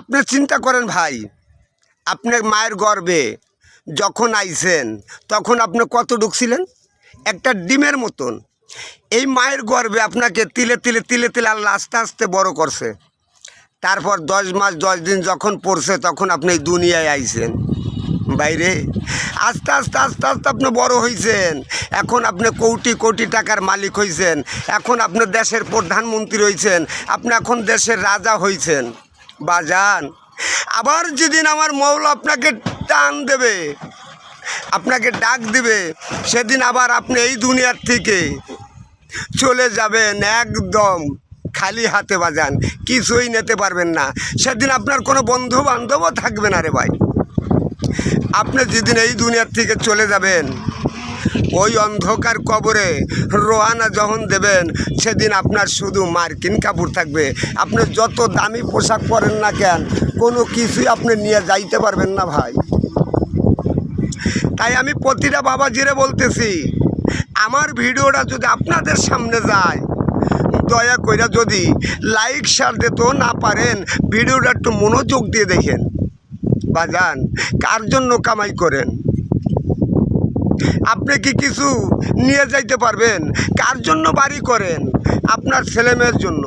আপনি চিন্তা করেন ভাই আপনার মায়ের গর্বে যখন আইছেন, তখন আপনি কত ঢুকছিলেন একটা ডিমের মতন। এই মায়ের গর্বে আপনাকে তিলে তিলে তিলে তিলে আল্লাহ আস্তে আস্তে বড় করছে। তারপর দশ মাস, দশ দিন যখন পড়ছে, তখন আপনি দুনিয়ায় আইছেন। বাইরে আস্তে আস্তে আস্তে আস্তে আপনি বড় হয়েছেন এখন আপনি কোটি কোটি টাকার মালিক হয়েছেন এখন আপনি দেশের প্রধানমন্ত্রী হয়েছেন আপনি এখন দেশের রাজা হয়েছেন বাজান। আবার যেদিন আমার মৌল আপনাকে টান দেবে, আপনাকে ডাক দিবে, সেদিন আবার আপনি এই দুনিয়ার থেকে চলে যাবেন একদম খালি হাতে বাজান, কিছুই নিতে পারবেন না। সেদিন আপনার কোনো বন্ধু বান্ধবও থাকবে না রে ভাই। আপনি যেদিন এই দুনিয়ার থেকে চলে যাবেন ওই অন্ধকার কবরে রোহানা যখন দেবেন, সেদিন আপনার শুধু মার্কিন কাপড় থাকবে। আপনি যত দামি পোশাক পরেন না কেন, কোনো কিছুই আপনি নিয়ে যাইতে পারবেন না ভাই। তাই আমি প্রতিটা বাবাজিরে বলতেছি, আমার ভিডিওটা যদি আপনাদের সামনে যায়, দয়া কইরা যদি লাইক শেয়ার দিতেও না পারেন, ভিডিওটা একটু মনোযোগ দিয়ে দেখেন। বাজান, কার জন্য কামাই করেন? আপনি কি কিছু নিয়ে যাইতে পারবেন? কার জন্য বাড়ি করেন? আপনার ছেলেমেয়ের জন্য।